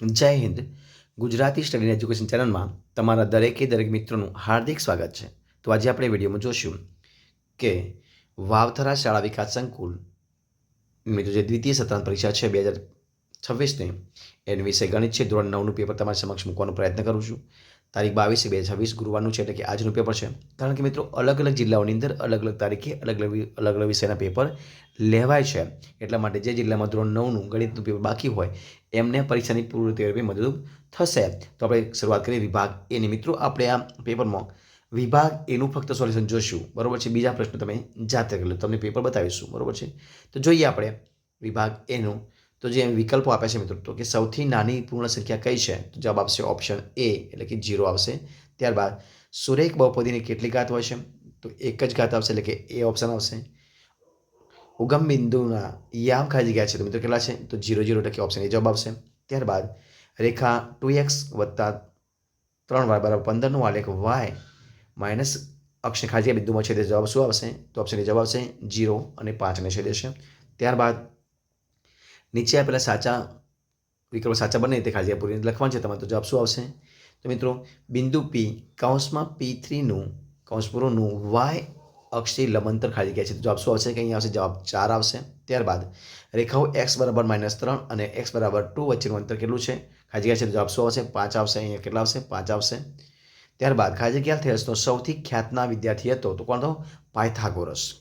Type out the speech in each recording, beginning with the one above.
જય Hind. Gujarati study education ચેનલમાં તમારા દરેકે દરેક મિત્રોનું હાર્દિક સ્વાગત છે. તો આજે આપણે વિડીયોમાં જોશું કે વાવથરા શાળા વિકાસ સંકુલ મિત્રો જે દ્વિતીય સત્રાંત પરીક્ષા છે બે હજાર છવ્વીસની, એની વિશે ગણિત છે, ધોરણ નવનું પેપર તમારી સમક્ષ મૂકવાનો પ્રયત્ન કરું છું. તારીખ બાવીસ બે છવ્વીસ ગુરુવારનું છે, એટલે કે આજનું પેપર છે. કારણ કે મિત્રો, અલગ અલગ જિલ્લાઓની અંદર અલગ અલગ તારીખે અલગ અલગ અલગ અલગ વિષયના પેપર લેવાય છે. એટલા માટે જે જિલ્લામાં ધોરણ નવનું ગણિતનું પેપર બાકી હોય, એમને પરીક્ષાની પૂર્વ તૈયારી મદદરૂપ થશે. તો આપણે શરૂઆત કરીએ વિભાગ એની મિત્રો, આપણે આ પેપરમાં વિભાગ એનું ફક્ત સોલ્યુશન જોશું. બરાબર છે? બીજા પ્રશ્નો તમે જાતે કરી લો. તમને પેપર બતાવીશું. બરોબર છે? તો જોઈએ આપણે વિભાગ એનું તો જે વિકલ્પો આપે છે મિત્રો, તો કે સૌથી નાની પૂર્ણ સંખ્યા કઈ છે? તો જવાબ આપશે ઓપ્શન એ એટલે કે જીરો આવશે. ત્યારબાદ સુરેખ બહુપદીની કેટલી ઘાત હોય છે? તો એક જ ઘાત આવશે, એટલે કે એ ઓપ્શન આવશે. ઉગમ બિંદુના યામ ખાલી જગ્યા છે, તો મિત્રો કેટલા છે? તો જીરો જીરો ટકે ઓપ્શન એ જવાબ આવશે. ત્યારબાદ, રેખા ટુ એક્સ વત્તા ત્રણ વાર બરાબર પંદરનું આલેખ વાય માઇનસ અક્ષને ખાલી બિંદુમાં છે તે જવાબ શું આવશે? તો ઓપ્શન એ જવાબ આવશે જીરો અને પાંચને છે. દેશે ત્યારબાદ નીચે આપેલા સાચા વિકલ્પો, સાચા બને તે ખાલી જગ્યા પૂરી લખવાનું છે. તમારે તો જવાબ શું આવશે? તો મિત્રો, બિંદુ પી કૌંસમાં પી થ્રીનું કૌંસ પૂરોનું વાય અક્ષથી લંબંતર ખાલી જગ્યા છે. તો જવાબ શું આવશે? કે અહીંયા આવશે જવાબ ચાર આવશે. ત્યારબાદ રેખાઓ એક્સ બરાબર માઇનસ ત્રણ અને એક્સ બરાબર ટુ વચ્ચેનું અંતર કેટલું છે? ખાલી જગ્યા છે તો જવાબ શું આવશે? પાંચ આવશે. અહીંયા કેટલા આવશે? પાંચ આવશે. ત્યારબાદ ખાલી જગ્યા થયેસનો સૌથી ખ્યાતના વિદ્યાર્થી હતો તો કોણ હતો? પાયથાગોરસ.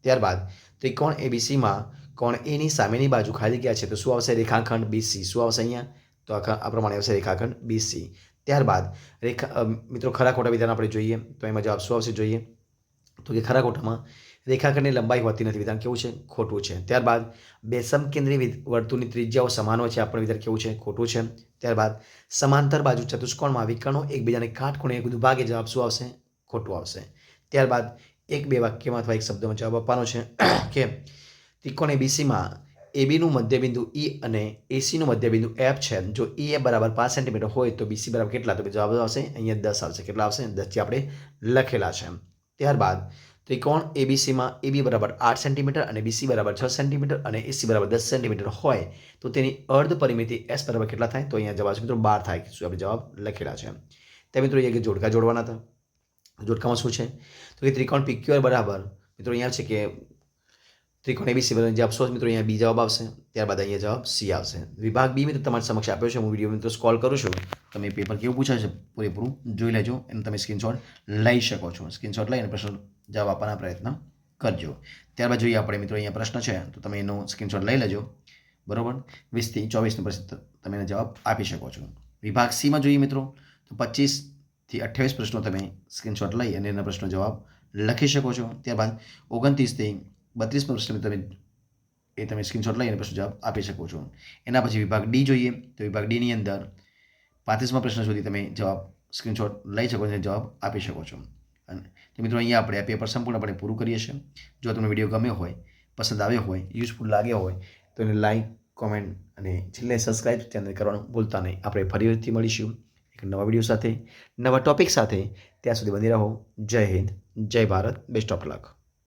ત્યારબાદ ત્રિકોણ એબીસીમાં કોણ એની સામેની બાજુ ખાલી ગયા છે? તો શું આવશે રેખાખંડ બીસી શું આવશે અહીંયા? તો આ પ્રમાણે આવશે રેખાખંડ બીસી ત્યારબાદ રેખા મિત્રો ખરા ખોટા વિધાન આપણે જોઈએ. તો એમાં જવાબ શું આવશે જોઈએ? તો કે ખરા ખોટામાં રેખાખંડની લંબાઈ હોતી નથી. વિધાન કેવું છે? ખોટું છે. ત્યારબાદ બે સમકેન્દ્રી વર્તુળની ત્રિજ્યાઓ સમાન છે. આપણું વિધાન કેવું છે? ખોટું છે. ત્યારબાદ સમાંતર બાજુ ચતુષ્કોણમાં વિકર્ણો એકબીજાને કાટખૂણે એક દુભાગે ભાગે જવાબ શું આવશે? ખોટું આવશે. ત્યારબાદ એક બે વાક્યમાં અથવા એક શબ્દમાં જવાબ આપવાનો છે કે ત્રિકોણ એબીસીમાં એબીનું મધ્યબિંદુ ઈ અને એસીનું મધ્યબિંદુ એફ છે. જો ઈ એ બરાબર પાંચ સેન્ટીમીટર હોય તો બીસી બરાબર કેટલા? તો જવાબ આવશે, અહીંયા દસ આવશે. કેટલા આવશે? દસથી આપણે લખેલા છે. ત્યારબાદ ત્રિકોણ એબીસીમાં એબી બરાબર આઠ સેન્ટીમીટર અને બીસી બરાબર છ સેન્ટીમીટર અને એસી બરાબર દસ સેન્ટીમીટર હોય, તો તેની અર્ધ પરિમિતિ એસ બરાબર કેટલા થાય? તો અહીંયા જવાબ મિત્રો બાર થાય. શું આપણે જવાબ લખેલા છે. તે મિત્રો અહીંયા જોડકા જોડવાના હતા. જોડકામાં શું છે? તો કે ત્રિકોણ પીક્યુઆર બરાબર મિત્રો અહીંયા છે કે ત્રિકોણ એબીસી બરાબર જવાબ સો મિત્રો અહીંયા બી જવાબ આવશે. ત્યારબાદ અહીંયા જવાબ સી આવશે. વિભાગ બી મિત્રો તમારી સમક્ષ આપ્યો છે. હું વીડિયો મિત્રો સ્કોલ કરું છું. તમે પેપર કેવું પૂછાય છે પૂરેપૂરું જોઈ લેજો અને તમે સ્ક્રીનશોટ લઈ શકો છો. સ્ક્રીનશોટ લઈને પ્રશ્ન જવાબ આપવાના પ્રયત્ન કરજો. ત્યારબાદ જોઈએ આપણે મિત્રો અહીંયા પ્રશ્ન છે. તો તમે એનો સ્ક્રીનશોટ લઈ લેજો. બરાબર? વીસથી ચોવીસનો પ્રશ્ન તમે એને જવાબ આપી શકો છો. વિભાગ સીમાં જોઈએ મિત્રો. તો પચીસથી અઠ્યાવીસ પ્રશ્નો તમે સ્ક્રીનશોટ લઈ અને એના પ્રશ્નો જવાબ લખી શકો છો. ત્યારબાદ ઓગણત્રીસથી બત્રીસ પ્રશ્ન તમે એ તમે સ્ક્રીનશોટ લઈ અને પછી જવાબ આપી શકો છો. એના પછી વિભાગ ડી જોઈએ. તો વિભાગ ડીની અંદર પાંત્રીસમાં પ્રશ્ન સુધી તમે જવાબ સ્ક્રીનશોટ લઈ શકો અને જવાબ આપી શકો છો. અને તો મિત્રો અહીંયા આપણે આ પેપર સંપૂર્ણપણે પૂરું કરીએ છીએ. જો તમને વીડિયો ગમ્યો હોય, પસંદ આવ્યો હોય યુઝફુલ લાગ્યો હોય, તો એને લાઈક કોમેન્ટ અને છેલ્લે સબસ્ક્રાઈબ ચેનલ કરવાનું ભૂલતા નહીં. આપણે ફરીથી મળીશું એક નવા વીડિયો સાથે, નવા ટોપિક સાથે. ત્યાં સુધી બની રહો. જય હિન્દ, જય ભારત બેસ્ટ ઓફ લક